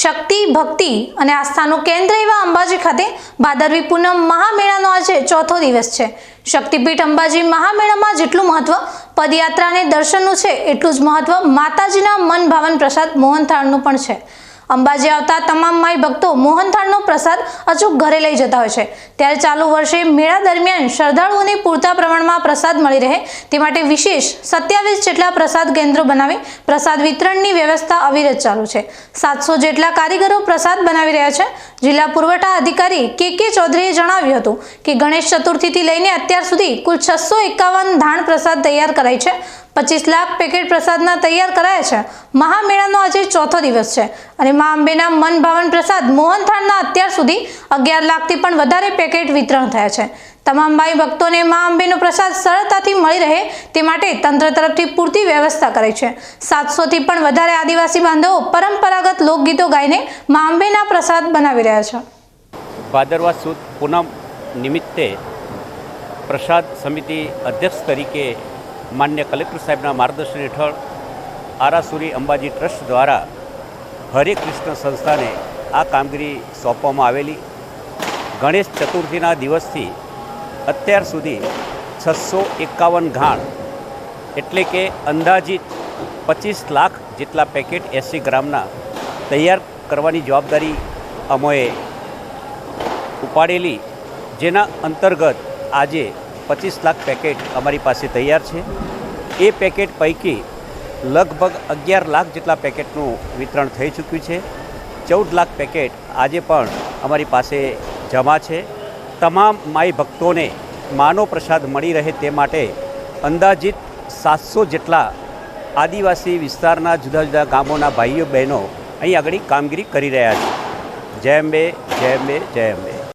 શક્તિ, ભક્તિ અને આસ્થાનું કેન્દ્ર એવા અંબાજી ખાતે ભાદરવી પૂનમ મહામેળાનો આજે ચોથો દિવસ છે. શક્તિપીઠ અંબાજી મહામેળામાં જેટલું મહત્વ પદયાત્રા અને દર્શનનું છે, એટલું જ મહત્વ માતાજીના મન ભાવન પ્રસાદ મોહનથાળનું પણ છે. અંબાજી આવતા તમામ માઈ ભક્તો મોહનથાળનો પ્રસાદ અચૂક ઘરે લઈ જતા હોય છે. ત્યારે ચાલુ વર્ષે મેળા દરમિયાન શ્રદ્ધાળુઓને પૂરતા પ્રમાણમાં પ્રસાદ મળી રહે. તે માટે વિશેષ સત્યાવીસ જેટલા પ્રસાદ કેન્દ્રો બનાવી પ્રસાદ વિતરણની વ્યવસ્થા અવિરત ચાલુ છે. સાતસો જેટલા કારીગરો પ્રસાદ બનાવી રહ્યા છે. જિલ્લા પુરવઠા અધિકારી કે કે ચૌધરીએ જણાવ્યું હતું કે ગણેશ ચતુર્થીથી લઈને અત્યાર સુધી કુલ છસો એકાવન ધાણ પ્રસાદ તૈયાર કરાય છે. પચીસ લાખ પેકેટ પ્રસાદના તૈયાર કરાયા છે. મહામેળાનો આજે ચોથો દિવસ છે. અને મા અંબેના મન ભાવન પ્રસાદ મોહનથાળના અત્યાર સુધી અગિયાર લાખથી પણ વધારે પેકેટ વિતરણ થયા છે. તમામ ભાઈ ભક્તોને મા અંબેનો પ્રસાદ સરળતાથી મળી રહે તે માટે તંત્ર તરફથી પૂરતી વ્યવસ્થા કરે છે. સાતસોથી પણ વધારે આદિવાસી બાંધવો પરંપરાગત લોકગીતો ગાઈને મા અંબેના પ્રસાદ બનાવી રહ્યા છે. ભાદરવા સુદ પૂનમ નિમિત્તે પ્રસાદ સમિતિ અધ્યક્ષ તરીકે માન્ય કલેક્ટર સાહેબના માર્ગદર્શન હેઠળ આરાસુરી અંબાજી ટ્રસ્ટ દ્વારા હરે કૃષ્ણ સંસ્થાને આ કામગીરી સોંપવામાં આવેલી. ગણેશ ચતુર્થીના દિવસથી અત્યાર સુધી છસો એકાવન ઘાણ એટલે કે અંદાજિત પચીસ લાખ જેટલા પેકેટ એંસી ગ્રામના તૈયાર કરવાની જવાબદારી અમોએ ઉપાડેલી, જેના અંતર્ગત આજે પચીસ લાખ પેકેટ અમારી પાસે તૈયાર છે. એ પેકેટ પૈકી લગભગ અગિયાર લાખ જેટલા પેકેટનું વિતરણ થઈ ચૂક્યું છે. ચૌદ લાખ પેકેટ આજે પણ અમારી પાસે જમા છે. તમામ માઈ ભક્તોને માનો પ્રસાદ મળી રહે તે માટે અંદાજિત સાતસો જેટલા આદિવાસી વિસ્તારના જુદા જુદા ગામોના ભાઈઓ બહેનો અહીં આગળ કામગીરી કરી રહ્યા છે. જય અંબે જય અંબે જય અંબે.